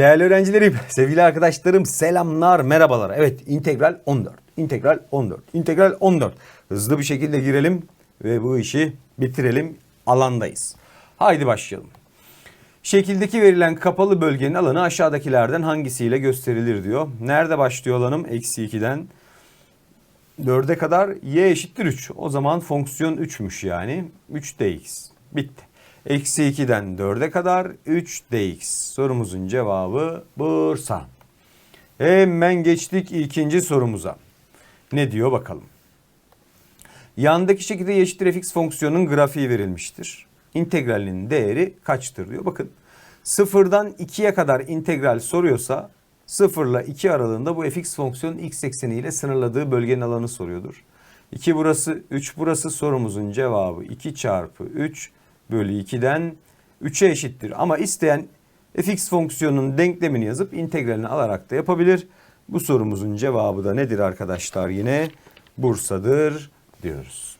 Değerli öğrencilerim, sevgili arkadaşlarım selamlar, merhabalar. Evet, integral 14. İntegral 14. İntegral 14. Hızlı bir şekilde girelim ve bu işi bitirelim. Alandayız. Haydi başlayalım. Şekildeki verilen kapalı bölgenin alanı aşağıdakilerden hangisiyle gösterilir diyor. Nerede başlıyor alanım? Eksi 2'den 4'e kadar y eşittir 3. O zaman fonksiyon 3'müş yani. 3 dx. Bitti. Eksi 2'den 4'e kadar 3 dx. Sorumuzun cevabı Bursa. Hemen geçtik ikinci sorumuza. Ne diyor bakalım. Yandaki şekilde y fx fonksiyonun grafiği verilmiştir. İntegralinin değeri kaçtır diyor. Bakın sıfırdan 2'ye kadar integral soruyorsa 0 ile 2 aralığında bu fx fonksiyonun x ekseniyle sınırladığı bölgenin alanı soruyordur. 2 burası 3 burası sorumuzun cevabı 2 çarpı 3 bölü 2'den 3'e eşittir. Ama isteyen fx fonksiyonunun denklemini yazıp integralini alarak da yapabilir. Bu sorumuzun cevabı da nedir arkadaşlar yine? Bursa'dır diyoruz.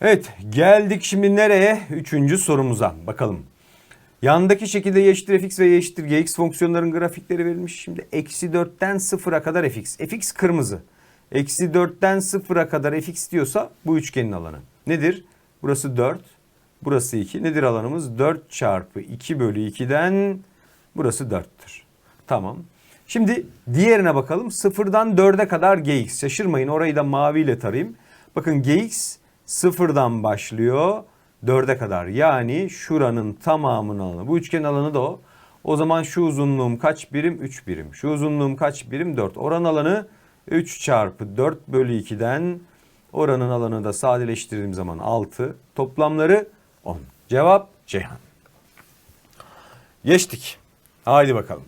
Evet geldik şimdi nereye? Üçüncü sorumuza bakalım. Yandaki şekilde y eşittir fx ve y eşittir gx fonksiyonların grafikleri verilmiş. Şimdi eksi 4'ten 0'a kadar fx. fx kırmızı. Eksi 4'ten 0'a kadar fx diyorsa bu üçgenin alanı. Nedir? Burası 4. Burası 2. Nedir alanımız? 4 çarpı 2 bölü 2'den burası 4'tür. Tamam. Şimdi diğerine bakalım. 0'dan 4'e kadar gx. Şaşırmayın orayı da maviyle tarayayım. Bakın gx sıfırdan başlıyor 4'e kadar. Yani şuranın tamamının alanı. Bu üçgenin alanı da o. O zaman şu uzunluğum kaç birim? 3 birim. Şu uzunluğum kaç birim? 4. Oran alanı 3 çarpı 4 bölü 2'den oranın alanı da sadeleştirdiğim zaman 6. Toplamları 10. Cevap Ceyhan. Geçtik. Haydi bakalım.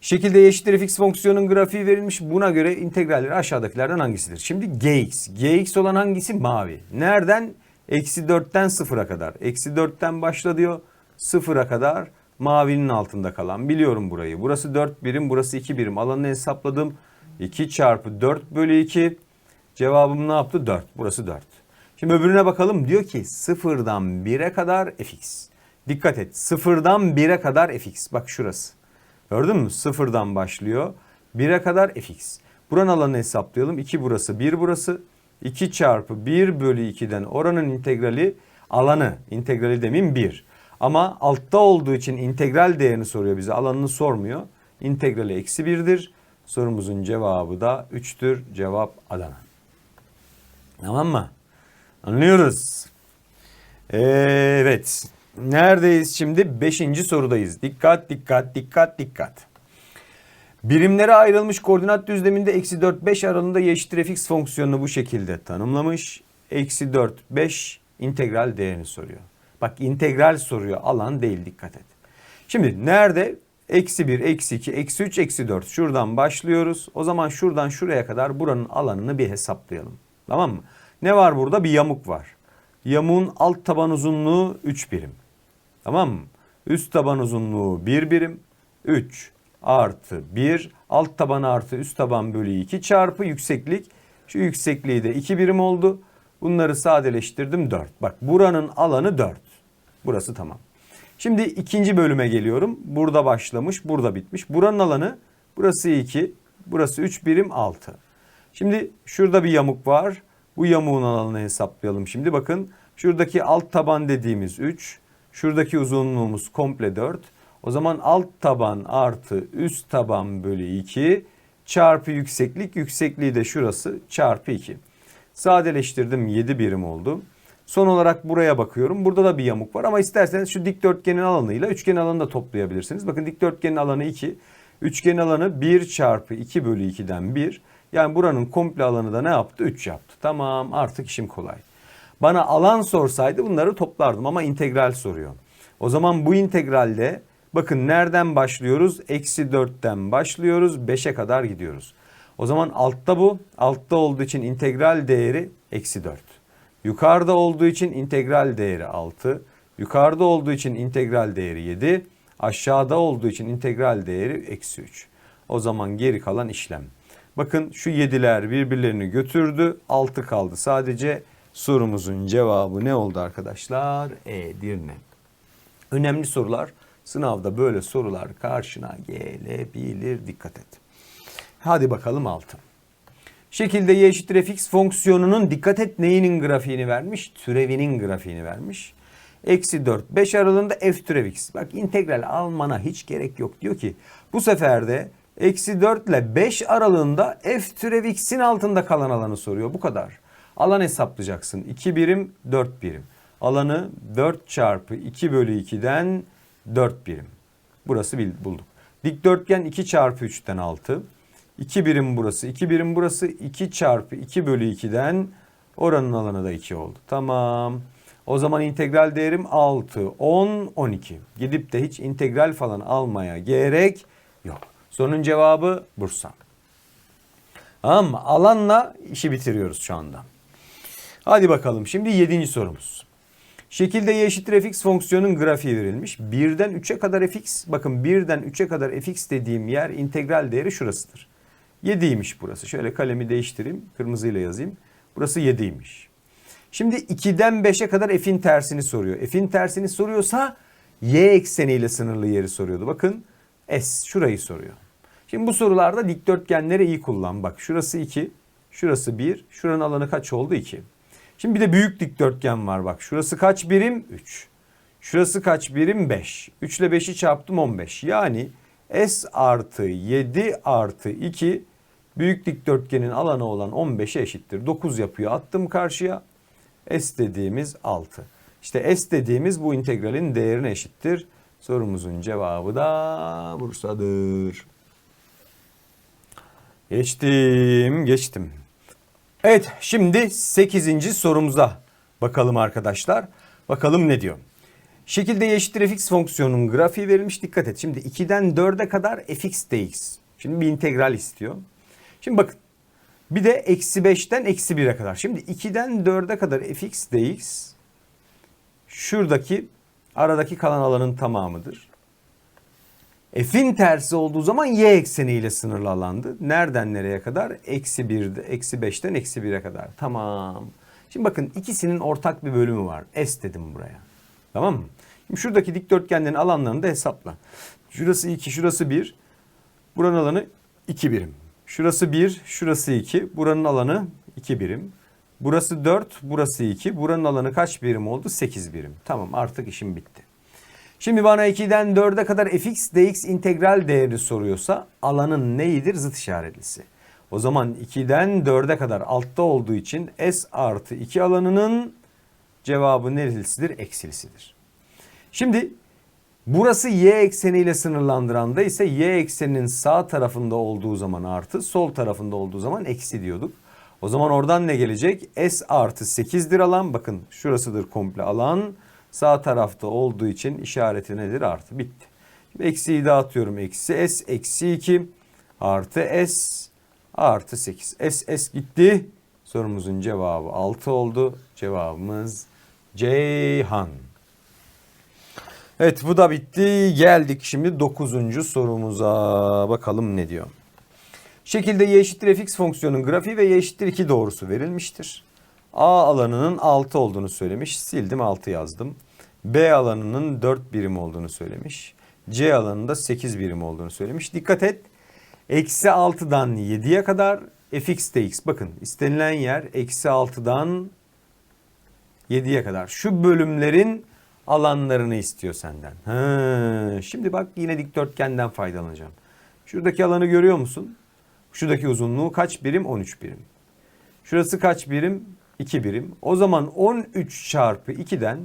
Şekilde eşittir fx fonksiyonun grafiği verilmiş. Buna göre integralleri aşağıdakilerden hangisidir? Şimdi gx. gx olan hangisi? Mavi. Nereden? Eksi 4'ten 0'a kadar. Eksi 4'ten başla diyor. 0'a kadar mavinin altında kalan. Biliyorum burayı. Burası 4 birim, burası 2 birim. Alanını hesapladım. 2 çarpı 4 bölü 2. Cevabım ne yaptı? 4. Burası 4. Şimdi öbürüne bakalım. Diyor ki 0'dan 1'e kadar fx. Dikkat et. 0'dan 1'e kadar fx. Bak şurası. Gördün mü? Sıfırdan başlıyor. 1'e kadar fx. Buranın alanını hesaplayalım. 2 burası, 1 burası. 2 çarpı 1 bölü 2'den oranın integrali alanı. integrali demeyeyim 1. Ama altta olduğu için integral değerini soruyor bize. Alanını sormuyor. İntegrali eksi 1'dir. Sorumuzun cevabı da 3'tür. Cevap Adana. Tamam mı? Anlıyoruz. Evet. Neredeyiz şimdi? Beşinci sorudayız. Dikkat, dikkat, dikkat, dikkat. Birimlere ayrılmış koordinat düzleminde eksi 4, 5 aralığında eşittir fx fonksiyonunu bu şekilde tanımlamış. Eksi 4, 5 integral değerini soruyor. Bak integral soruyor alan değil dikkat et. Şimdi nerede? Eksi 1, eksi 2, eksi 3, eksi 4. Şuradan başlıyoruz. O zaman şuradan şuraya kadar buranın alanını bir hesaplayalım. Tamam mı? Ne var burada? Bir yamuk var. Yamuğun alt taban uzunluğu 3 birim. Tamam mı? Üst taban uzunluğu 1 birim. 3 artı 1 alt taban artı üst taban bölü 2 çarpı yükseklik. Şu yüksekliği de 2 birim oldu. Bunları sadeleştirdim 4. Bak buranın alanı 4. Burası tamam. Şimdi ikinci bölüme geliyorum. Burada başlamış, burada bitmiş. Buranın alanı burası 2, burası 3 birim 6. Şimdi şurada bir yamuk var. Bu yamuğun alanını hesaplayalım şimdi. Bakın şuradaki alt taban dediğimiz 3. Şuradaki uzunluğumuz komple 4. O zaman alt taban artı üst taban bölü 2 çarpı yükseklik. Yüksekliği de şurası çarpı 2. Sadeleştirdim 7 birim oldu. Son olarak buraya bakıyorum. Burada da bir yamuk var ama isterseniz şu dikdörtgenin alanıyla üçgen alanını da toplayabilirsiniz. Bakın dikdörtgenin alanı 2. Üçgen alanı 1 çarpı 2 bölü 2'den 1. Yani buranın komple alanı da ne yaptı? 3 yaptı. Tamam artık işim kolay. Bana alan sorsaydı bunları toplardım ama integral soruyor. O zaman bu integralde bakın nereden başlıyoruz? Eksi 4'ten başlıyoruz 5'e kadar gidiyoruz. O zaman altta bu. Altta olduğu için integral değeri eksi 4. Yukarıda olduğu için integral değeri 6. Yukarıda olduğu için integral değeri 7. Aşağıda olduğu için integral değeri eksi 3. O zaman geri kalan işlem. Bakın şu 7'ler birbirlerini götürdü. 6 kaldı sadece. Sorumuzun cevabı ne oldu arkadaşlar? Edirne. Önemli sorular. Sınavda böyle sorular karşına gelebilir. Dikkat et. Hadi bakalım altı. Şekilde y eşittir fx fonksiyonunun dikkat et neyinin grafiğini vermiş? Türevinin grafiğini vermiş. Eksi 4, 5 aralığında f türev x. Bak integral almana hiç gerek yok. Diyor ki bu sefer de eksi 4 ile 5 aralığında f türev x'in altında kalan alanı soruyor. Bu kadar. Alan hesaplayacaksın. 2 birim, 4 birim. Alanı 4 çarpı 2 bölü 2'den 4 birim. Burası bulduk. Dikdörtgen 2 çarpı 3'ten 6. 2 birim burası, 2 birim burası. 2 çarpı 2 bölü 2'den oranın alanı da 2 oldu. Tamam. O zaman integral değerim 6, 10, 12. Gidip de hiç integral falan almaya gerek yok. Sorunun cevabı Bursa. Tamam mı? Alanla işi bitiriyoruz şu anda. Hadi bakalım şimdi yedinci sorumuz. Şekilde y eşittir fx fonksiyonun grafiği verilmiş. 1'den 3'e kadar fx. Bakın 1'den 3'e kadar fx dediğim yer integral değeri şurasıdır. 7'ymiş burası. Şöyle kalemi değiştireyim. Kırmızıyla yazayım. Burası 7'ymiş. Şimdi 2'den 5'e kadar f'in tersini soruyor. F'in tersini soruyorsa y ekseniyle sınırlı yeri soruyordu. Bakın s şurayı soruyor. Şimdi bu sorularda dikdörtgenleri iyi kullan. Bak şurası 2, şurası 1, şuranın alanı kaç oldu 2. Şimdi bir de büyük dikdörtgen var bak. Şurası kaç birim? 3. Şurası kaç birim? 5. 3 ile 5'i çarptım 15. Yani S artı 7 artı 2 büyük dikdörtgenin alanı olan 15'e eşittir. 9 yapıyor. Attım karşıya. S dediğimiz 6. İşte S dediğimiz bu integralin değerine eşittir. Sorumuzun cevabı da Bursa'dır. Geçtim, geçtim. Evet, şimdi 8. sorumuza bakalım arkadaşlar. Bakalım ne diyor. Şekilde eşittir fx fonksiyonunun grafiği verilmiş. Dikkat et. Şimdi 2'den 4'e kadar fx dx. Şimdi bir integral istiyor. Şimdi bakın. Bir de eksi 5'ten eksi 1'e kadar. Şimdi 2'den 4'e kadar fx dx şuradaki aradaki kalan alanın tamamıdır. F'in tersi olduğu zaman y ekseniyle sınırlı alandı. Nereden nereye kadar? Eksi 1'de, eksi 5'ten eksi 1'e kadar. Tamam. Şimdi bakın ikisinin ortak bir bölümü var. S dedim buraya. Tamam mı? Şimdi şuradaki dikdörtgenlerin alanlarını da hesapla. Şurası 2, şurası 1. Buranın alanı 2 birim. Şurası 1, şurası 2. Buranın alanı 2 birim. Burası 4, burası 2. Buranın alanı kaç birim oldu? 8 birim. Tamam artık işim bitti. Şimdi bana 2'den 4'e kadar fx dx integral değeri soruyorsa alanın neyidir? Zıt işaretlisi. O zaman 2'den 4'e kadar altta olduğu için s artı 2 alanının cevabı nerelisidir? Eksilisidir. Şimdi burası y ekseniyle sınırlandıranda ise y ekseninin sağ tarafında olduğu zaman artı, sol tarafında olduğu zaman eksi diyorduk. O zaman oradan ne gelecek? S artı 8'dir alan. Bakın şurasıdır komple alan. Sağ tarafta olduğu için işareti nedir? Artı. Bitti. Şimdi eksiyi dağıtıyorum. Eksi S eksi 2 artı S artı 8. S S gitti. Sorumuzun cevabı 6 oldu. Cevabımız Ceyhan. Evet bu da bitti. Geldik şimdi 9. sorumuza. Bakalım ne diyor. Şekilde y eşittir fx fonksiyonun grafiği ve y eşittir 2 doğrusu verilmiştir. A alanının 6 olduğunu söylemiş. Sildim 6 yazdım. B alanının 4 birim olduğunu söylemiş. C alanında 8 birim olduğunu söylemiş. Dikkat et. Eksi 6'dan 7'ye kadar fx dx. Bakın istenilen yer eksi 6'dan 7'ye kadar. Şu bölümlerin alanlarını istiyor senden. Ha, şimdi bak yine dikdörtgenden faydalanacağım. Şuradaki alanı görüyor musun? Şuradaki uzunluğu kaç birim? 13 birim. Şurası kaç birim? 2 birim. O zaman 13 çarpı 2'den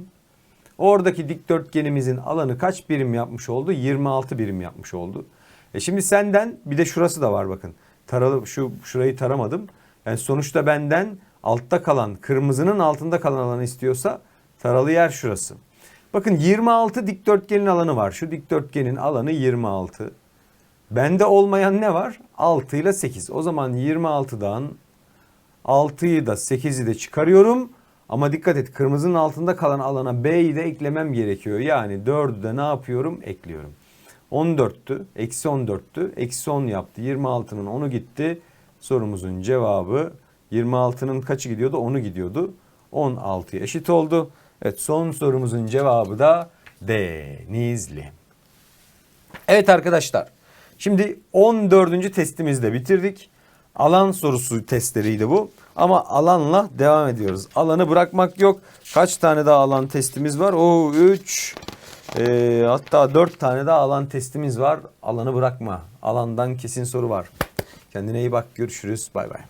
oradaki dikdörtgenimizin alanı kaç birim yapmış oldu? 26 birim yapmış oldu. E şimdi senden bir de şurası da var bakın. Taralı şu şurayı taramadım. Yani sonuçta benden altta kalan kırmızının altında kalan alanı istiyorsa taralı yer şurası. Bakın 26 dikdörtgenin alanı var. Şu dikdörtgenin alanı 26. Bende olmayan ne var? 6 ile 8. O zaman 26'dan 6'yı da 8'i de çıkarıyorum. Ama dikkat et kırmızının altında kalan alana B'yi de eklemem gerekiyor. Yani 4'ü de ne yapıyorum? Ekliyorum. 14'tü. Eksi 14'tü. Eksi 10 yaptı. 26'nın 10'u gitti. Sorumuzun cevabı 26'nın kaçı gidiyordu? 10'u gidiyordu. 16'ya eşit oldu. Evet son sorumuzun cevabı da Denizli. Evet arkadaşlar. Şimdi 14. testimizi de bitirdik. Alan sorusu testleriydi bu. Ama alanla devam ediyoruz. Alanı bırakmak yok. Kaç tane daha alan testimiz var? O 3 hatta 4 tane daha alan testimiz var. Alanı bırakma. Alandan kesin soru var. Kendine iyi bak. Görüşürüz. Bay bay.